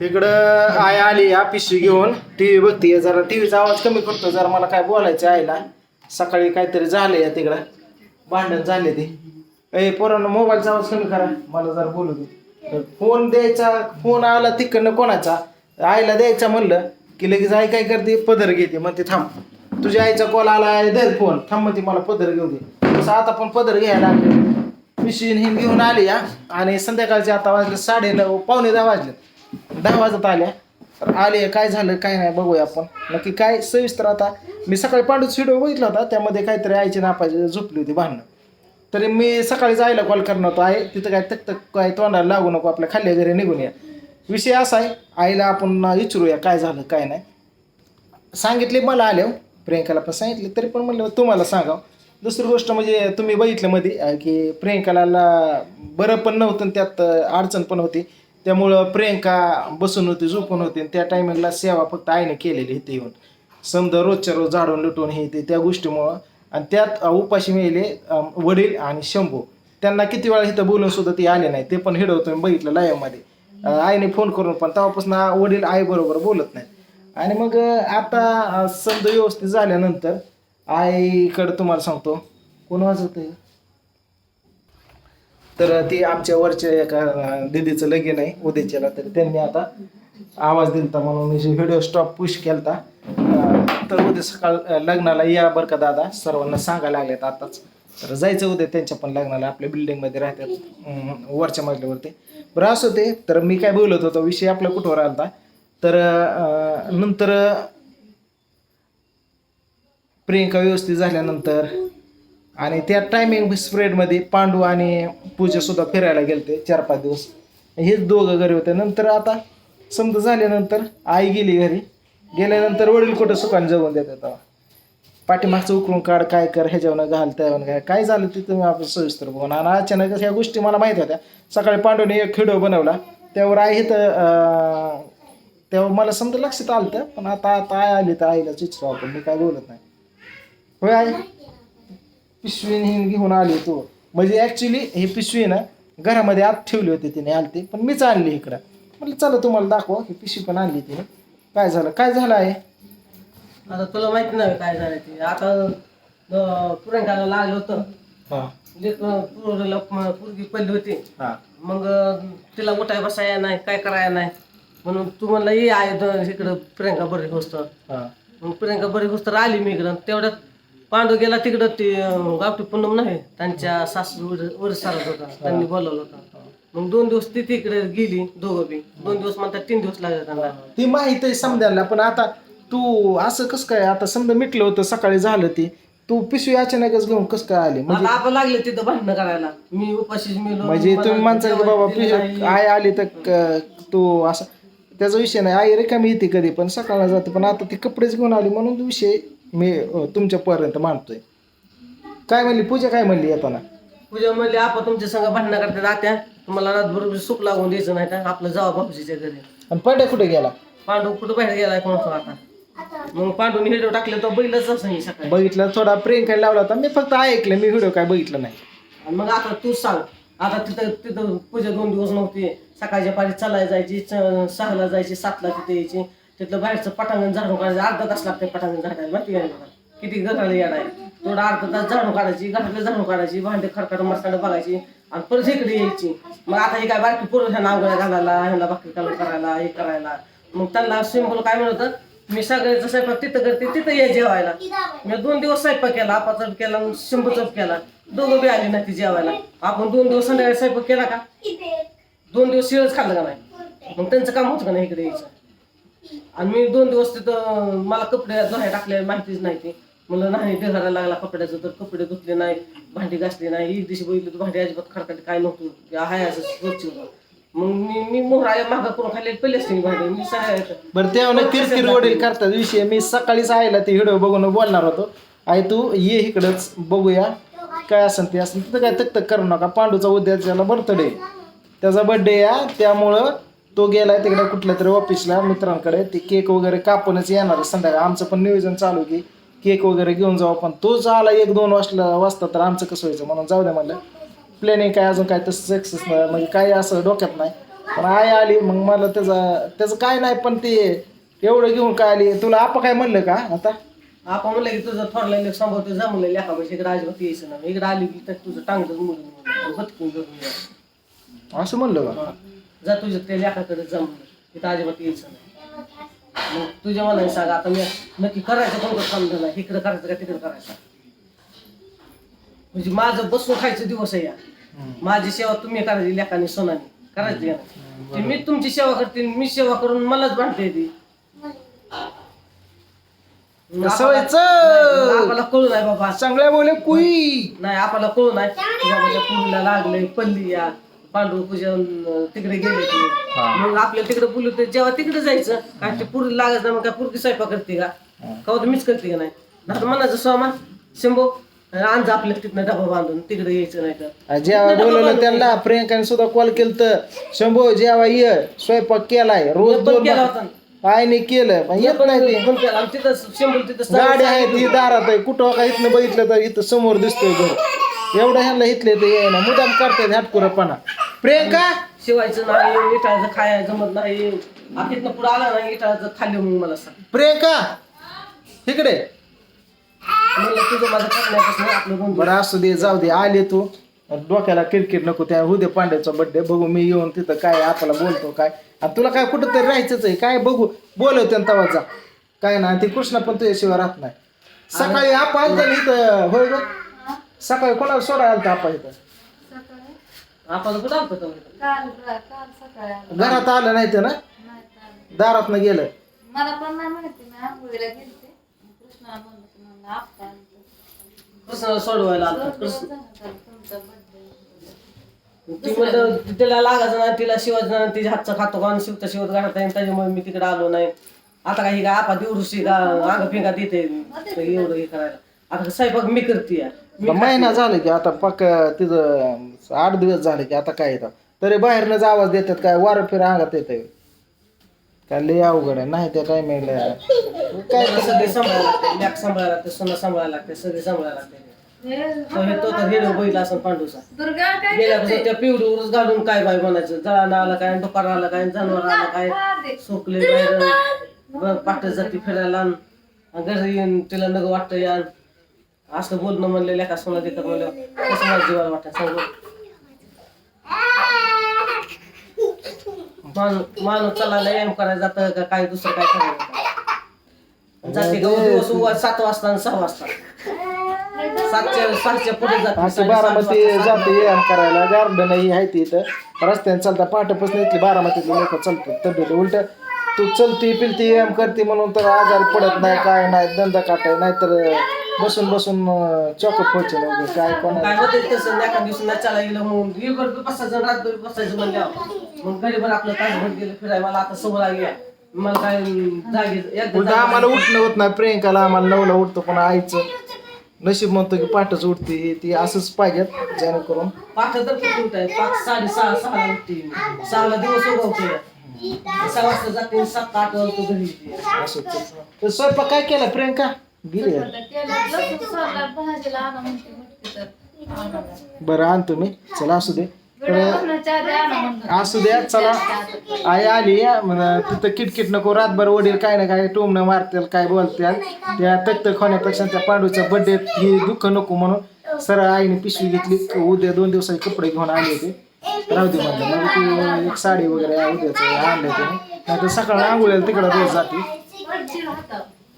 इकडं आय आली या पिशवी घेऊन. टी व्ही बघते जरा. टी व्हीचा आवाज कमी करतो जरा. मला काय बोलायचं आईला. सकाळी काहीतरी झालं या तिकडं. भांडण झाले ते. ए पोरांनो मोबाईलचा आवाज कमी करा. मला जरा बोलू दे. फोन द्यायचा. फोन आला तिकडनं कोणाचा? आईला द्यायचा म्हणलं की लगेच आई काय करते? पदर घेते. मग ते थांब. तुझ्या आईचा कॉल आला आहे. दर फोन. थांब मग ती मला पदर घेऊ दे. तसं आता पण पदर घ्यायला लागले. पिशवी ही घेऊन आली या आणि संध्याकाळचे आता वाजले साडे नऊ पावणे दहा वाजले. दहा वाजत आल्या. तर आले काय झालं काय नाही बघूया आपण. नक्की काय सविस्तर आता मी सकाळी पांडूच व्हिडिओ बघितला होता त्यामध्ये काहीतरी आईची नापाची झोपली होती भांडणं. तरी मी सकाळी जायला कॉल करणार होतो आहे तिथं काय तक तक काय तोंडाला लागू नको आपल्या खाल्ल्या घरी निघून या. विषय असा आहे आईला आपण विचारूया काय झालं काय नाही. सांगितले मला आले हो. प्रियंकाला पण सांगितले तरी पण म्हणलं तुम्हाला सांगावं. दुसरी गोष्ट म्हणजे तुम्ही बघितलं मध्ये की प्रियंकाला बरं पण नव्हतं आणि त्यात अडचण पण होती. त्यामुळं प्रियंका बसून होती झोपून होती आणि त्या टायमिंगला सेवा फक्त आईने केलेली इथे येऊन. समजा रोजच्या रोज झाडून लुटून हे ते त्या गोष्टीमुळं. आणि त्यात उपाशी मिळाले वडील आणि शंभू. त्यांना किती वेळा इथं बोलून सुद्धा ते आले नाही ते पण हिडवतो मी बघितलं लाईव्हमध्ये आईने फोन करून पण तेव्हापासून वडील आई बरोबर बोलत नाही. आणि मग आता समजा व्यवस्थित झाल्यानंतर आईकडं तुम्हाला सांगतो. कोण वाजवत तर ती आमच्या वरच्या एका दिदीचं दीदीचं लगीन आहे उद्याच्याला तर त्यांनी आता आवाज दिलता म्हणून मी व्हिडिओ स्टॉप पुश केलता. तर उद्या सकाळ लग्नाला या बरं का दादा सर्वांना सांगायला लागल्यात आताच. तर जायचं उद्या त्यांच्या पण लग्नाला आपल्या बिल्डिंगमध्ये राहतात वरच्या मजल्यावरती. बरं असं ते. तर मी काय बोलत होतो विषय आपल्या कुठवर आलता? तर नंतर प्रियंका व्यवस्थित झाल्यानंतर आणि त्या टायमिंग स्प्रेडमध्ये पांडू आणि पूजासुद्धा फिरायला गेलते चार पाच दिवस. हेच दोघं घरी होते. नंतर आता समजा झाल्यानंतर आई गेली घरी. गेल्यानंतर वडील कुठं सुखाने जगून देतात तेव्हा पाठीमागचं उकरून काढ काय कर ह्याच्यावर घाल त्यावर काय काय झालं ते तुम्ही आपण सविस्तर बघून. आणि अचानक ह्या गोष्टी मला माहीत होत्या. सकाळी पांडूने एक व्हिडिओ बनवला. त्यावर आई तर तेव्हा मला समजा लक्षात आलं होतं, पण आता आता आई आली तर आईला चिचरो आपण. मी काय बोलत नाही. होय आई? पिशवी ही घेऊन आली तू म्हणजे ॲक्च्युली ही पिशवी ना घरामध्ये आत ठेवली होती तिने आलती. पण मीच आणली इकडं. म्हटलं चला तुम्हाला दाखवा. ही पिशवी पण आणली तिने. काय झालं? काय झालं आहे? आता तुला माहिती नाही काय झालं ते. आता अं, प्रियंकाला लागलं होतं. हां. लेकरं पोरीला म- पोरगी पडली होती. हां. मग तिला उठाय बसाया नाही काय करायला नाही. म्हणून तू म्हणलं ये आहे इकडं प्रियंका बरी गोष्ट हां. मग प्रियंका बरी गोष्ट आली मी इकडं. तेवढ्यात पांडू गेला तिकडं ते गावठी पूनम नाही त्यांच्या सासू वर सारत होता त्यांनी बोलवलं होतं. मग दोन दिवस ती तिकडे गेली दोघं बी. दोन दिवस म्हणतात तीन दिवस लागले त्यांना. ती माहीत आहे समजायला पण आता तू असं कसं काय आता समजा मिटलं होतं सकाळी झालं ती तू पिशवी अचानकच घेऊन कसं काय आली? म्हणजे आता आपण लागले तिथं भांडणं करायला. मी उपाशीच मेलो म्हणजे तुम्ही की बाबा पिशवी. आई आली तर क- तू असं त्याचा विषय नाही आई रिकामी येते कधी पण सकाळला जाते पण आता ती कपडेच घेऊन आली म्हणून तो विषय मी तुमच्यापर्यंत मांडतोय. काय म्हणली पूजा काय म्हणली येताना? पूजा म्हणली आपण तुमच्या संग भांडणं करतात आत्या. तुम्हाला रातभर सुख लागून द्यायचं नाही का? आपलं जावा बापूजीच्या घरी. आणि पड्या कुठे गेला? पांडू कुठं बाहेर गेलाय कोण आता? मग पांडूने हिडो टाकले तो बैलच असं ही सकाळी. बघितलं थोडा प्रियंका लावला होता. मी फक्त ऐकलं मी व्हिडिओ काय बघितलं नाही. आणि मग आता तू सांग. आता तिथं तिथं पूजा दोन दिवस नव्हती. सकाळच्या पारी चालायला जायची च- सहाला जायची सातला तिथे यायची. तिथलं बाहेरचं पटांगण झाडून काढायचं अर्धा तास लागते पटांगण झाडायला माहिती आहे का किती घराला येणार आहे. थोडं अर्धा तास झाडून काढायची घरातलं झाडून काढायची भांडे खडखड मसाला बघायची आणि परत इकडे यायची. मग आता हे काय बारकी पोरं ह्या नावगळ्या घालायला ह्याला भाकरी कालवण करायला हे करायला. मग त्यांना सिंपल काय म्हणत मी सगळ्याचं स्वयंपाक तिथं करते तिथं ये जेवायला. मी दोन दिवस स्वयंपाक केला आपाचा केला शंभू चप केला. दोघं बी आले नाही ती जेवायला. आपण दोन दिवस संध्याकाळी स्वयंपाक केला का? दोन दिवस शिळच खाल्लं का नाही? मग त्यांचं काम होतं का नाही इकडे यायचं? आणि मी दोन दिवस तिथं मला कपडे धुवायला टाकले माहितीच नाही ती. म्हणलं नाही ढगायला लागला कपड्याचं तर कपडे धुतले नाही भांडी घासली नाही. एक दिवशी बघितलं तर भांडी अजिबात खडखड काय नव्हतं. हाय असं स्वच्छ. होतं मग मी मी मोहरा मागं करून खाल्ले पहिले असते मी भांडी. मी सगळ्या बरं तेव्हा किरकिर वडील करतात विषय. मी सकाळीच आईला ते व्हिडिओ बघून बोलणार होतो. आई तू ये इकडंच बघूया. काय असेल ते असेल तिथं काय तक तक करू नका. पांडूचा उद्याच्याला बर्थडे त्याचा बर्थडे या त्यामुळं तो गेलाय तिकडे कुठल्या तरी ऑफिसला मित्रांकडे. ते केक वगैरे कापूनच येणार आहे संध्याकाळ. आमचं पण नियोजन चालू की केक वगैरे घेऊन जाऊ. पण तोच आला एक दोन वाजता वाजता तर आमचं कसं व्हायचं म्हणून जाऊ द्या म्हणलं. प्लॅनिंग काय अजून काय तसं सक्सेस म्हणजे काही असं डोक्यात नाही. पण आई आली मग मला त्याचं त्याचं काय नाही पण ते एवढं घेऊन काय आली? तुला आपा काय म्हणलं का आता? आपण म्हणलं की तुझं थोरला लेख सांभाळतो जमलं लेखा म्हणजे इकडे अजिबात यायचं ना इकडे आली की तर तुझं मुलं जा. असं म्हणलं का. जा तुझ्या त्या लेखाकडे जमलं इथं अजिबात यायचं नाही. मग तुझ्या मनाने सांग आता मी नक्की करायचं कोणतं समजा नाही इकडं करायचं का तिकडं करायचं? म्हणजे माझं बसून खायचं दिवस आहे या. माझी सेवा तुम्ही करायची लेखाने सोनाने. करायची? ते मी तुमची सेवा करते मी सेवा करून मलाच भांडते ती. आपल्याला कळू नाही बाबा. चांगल्या बोले कुई. नाही आपल्याला कळू नाही. की बाबा त्या पुरीला लागले पल्ली या. पांडू पूजन अं, तिकडे गेले ते. मग आपल्याला तिकडे बोलू ते जेव्हा तिकडे जायचं काय ते पुरी लागत नाही मग काय पुरगी स्वयंपाक करते का? का तर मीच करते का नाही? तर म्हणायचं स्वामा शंभो आणजा आपल्या तिथनं डबा बांधून तिकडे यायचं नाही तर. जेव्हा बोलवलं त्यांना प्रियंकाने सुद्धा कॉल केलं तर शंभो जेव्हा ये स्वयंपाक केलाय रोज पण दोन केला होता. ना. आईने केलं पण येत नाही ते. पण केला. आणि तिथं शंभर तिथं गाडी आहे ती दारात आहे. कुठं का इथनं बघितलं तर इथं समोर दिसतोय घर. एवढं ह्यांना इथले ते येईना मुदाम करतात हाटकुरपणा प्रियंका शिवायचं नाही इटाळाचं खायचं जमत नाही. तिथनं पुढे आला नाही इटाळाचं खाल्लं मग मला सांग. प्रियंका इकडे. म्हणलं तुझं माझं करण्यापासून आपलं बरं असू दे जाऊ दे आले तू. डोक्याला किरकिर नको त्या उद्या पांड्याचा बड्डे बघू मी येऊन तिथं काय आपल्याला बोलतो काय. आणि तुला काय कुठं तरी राहायचंच आहे काय बघू. बोलवते ना तवा जा. काय ना ती कृष्णा पण तुझ्याशिवाय राहत नाही. सकाळी आपण इथं होय ग? सकाळी कोणाला सोडायला आलता आपण इथं? आपण कुठं आलतो तो? काल काल सकाळी आलो. घरात आलं नाही तर ना नाही तर आलो. दारात न गेलं मला पण नाही माहिती मी आंघोळीला गेलते कृष्णाला म्हणलं की म्हणलं आपटा आणतो. कृष्णाला सोडवायला आलतो रोज कृष्ण झाला तर तुमचा birthday. ती म्हणलं तिला लागायचं नाही तिला शिवायचं नाही तिच्या हातचं खातो का आणि शिवता शिवत गाठत नाही त्याच्यामुळे मी तिकडे आलो नाही आता काही का आपा दिवशी का अंग फिंगा देते एवढं हे करायला आता स्वयंपाक मी करते या. मी महिना झाला की आता पक्क तिथं आठ दिवस झाले की आता काय येतं? तरी बाहेरनंच आवाज देतात काय वारं फिर अंगात येतं काय लय अवघड आहे. नाही त्या टायमिंगला काय मला सगळे सांभाळायला लागते लॅक सांभाळायला लागते सोनं सांभाळायला लागते सगळे सांभाळायला लागते हे तो हे तो तर हेडो बैल असं पांडूचा. दुर्गा काय गेल्या वर्षी त्या पिवडी उरस घालून काय बाय म्हणायचं? जळानं आलं काय डोकार आलं काय जनावर आलं काय खाते. सोकले बाहेर पाठ जाती फिरायला आण. आणि घरी येऊन तिला नग वाटतं यान असं बोलणं म्हणले लेखा सोना देतात म्हणलं कसं माझ्या जीवाला वाटत सांगू माणूस माणूस चालायला एम करायला जातं का? काय दुसरं काय करायला जाते गं दिवस उगा सात वाजता आणि सहा वाजता. सातच्या सातच्या पुढे जाते असे बारामती जाते व्यायाम करायला. गार्डन ही आहे ती इथं. रस्त्याने चालता पहाटेपासून इथली बारामतीतले लोक चालतात. तब्येत उलट. तू चलती पिलती व्यायाम करते म्हणून तर आजारी पडत नाही काय नाही धंदा काटाय नाहीतर बसून बसून चॉकअप व्हायचे काय कोणा काय होते तसं? एका दिवशी नचायला गेलं म्हणून दिवसभर बी बसायचं रातभर बसायचं म्हणल्यावर. मग घरी पण आपलं तासभर गेलं फिरायला मला आता सवय लागली आहे. मला काय जागी एकदा उलट आम्हाला उठणं होत नाही प्रियंकाला आम्हाला नवला उठतो पण आईचं नशीब म्हणतो की पाठच उठते ती असंच पाहिजेत जेणेकरून. पाठ तर किती उठाय पाच साडे सहा सहाला उठते. मी. सहाला दिवस उगवते सहा वाजता जाते सात आठ वाजता घरी येते. असंच तर स्वयंपाक काय केला प्रियंका? गेली भाजीला आणा म्हणते तर. आणायला. बरं आणतो मी. चला असू दे. व्हिडिओ बनवायच्या आधी आणा म्हणलं. असू द्या चला. आई आली म्हण तिथं किटकिट नको रातभर वडील काय ना काय टोमणं मारतील काय बोलतील. त्या तक्त खाण्यापेक्षा त्या पांडूचा बड्डे हे दुःख नको म्हणून सरळ आईने पिशवी घेतली. उद्या दोन दिवसाचे कपडे घेऊन आले होते. राहू दे म्हणलं. मग ती एक साडी वगैरे उद्याचं आणलं त्याने. नाहीतर सकाळ आंघोळ्याला तिकडं रोज जाते. वरची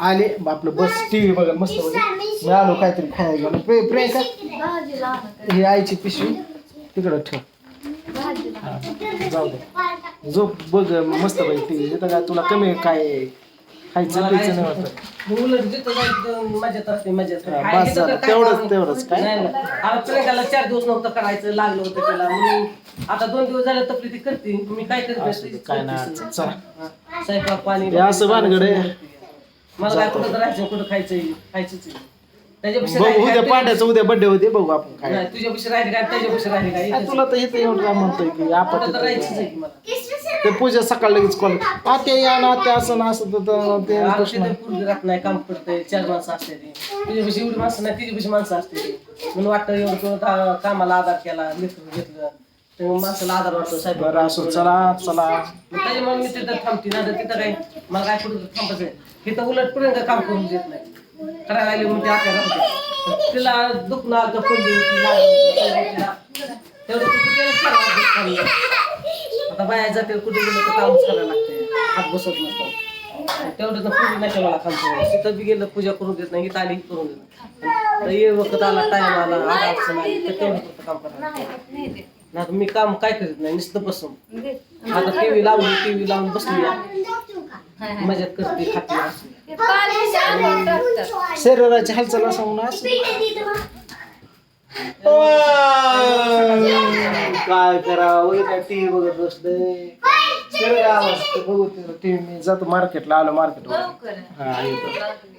आले आपलं बस टी व्ही बघा मस्त बघा मी आलो काहीतरी खायला घेऊन. प्रिय- प्रियंका? ही आईची पिशवी. तिकडं ठेव. आणा. जाऊ दे. झोप बघ मस्त बाई टी व्ही काय तुला कमी काय खायचं मला प्यायचं नाही काहीच वाटत. नको. उलट जिथं जायचं तिथं मजेत असते मजेत हा, काय तर झालं. काय तेवढंच- तेवढंच. काय? नाही, नाही. आता प्रियंकाला चार दिवस नव्हतं करायचं लागलं होतं त्याला म्हणून आता दोन दिवस झाले तपली ती करते. मी काय करते असू दे, काय नाही अडचण. चला. हा. स्वयंपाक पाणी हे असं भानगड आहे. मला काय कुठं तर राहायचं कुठं खायचं खायचंच. त्याच्यापेक्षा बघू उद्या पांड्याचं उद्या बड्डे होते बघू आपण काय. तुझ्यापेक्षा राहिले काय त्याच्यापेक्षा राहिले काय तुला तर इथं एवढं काय म्हणतोय की आपण तर राहायचंच आहे की मला. ते पूजा सकाळ लगेच कॉल आत्या या ना आत्या असं ना असं तर- ते पोरगी राहत नाही काम करते चार माणसं असते ती. तुझ्यापेक्षा एवढी माणसं नाही तिच्यापेक्षा माणसं असते ती. म्हणून वाटतं एवढं कामाला आधार केला लेकरं घेतलं. तेव्हा माणसाला आधार वाटतो साहेब बरं असो चला चला त्याच्यामुळे मी तिथं थांबते ना तिथं काय मला काय कुठं थांबायचं. इथं उलट पर्यंत काम करून देत नाही करायला आली म्हणते आता राहते तिला दुखणं आलं लागली तिला. तेवढं कुठं. आता बाया जाते कुठे गेलं तर कामच करायला लागते हात बसत नसतो तेवढं तर पूजा नाही मला काम करून तिथं बी गेलं पूजा करून देत नाही इथं आली करून देत नाही. ये वखत आला टाइम आला आठ अडचण आली तर तेवढं काम करायला. नाही मी काम काय करीत नाही नुसतं बसून. आता टीव्ही लावली टीव्ही लावून बसली. मजात करते खाते. शरीराची हालचाल सांगून असं काय करावं? काय टीव्ही बघत बसले आवाज बघू टीव्ही मी जातो मार्केटला आलो मार्केटवर आहे. हा येतो.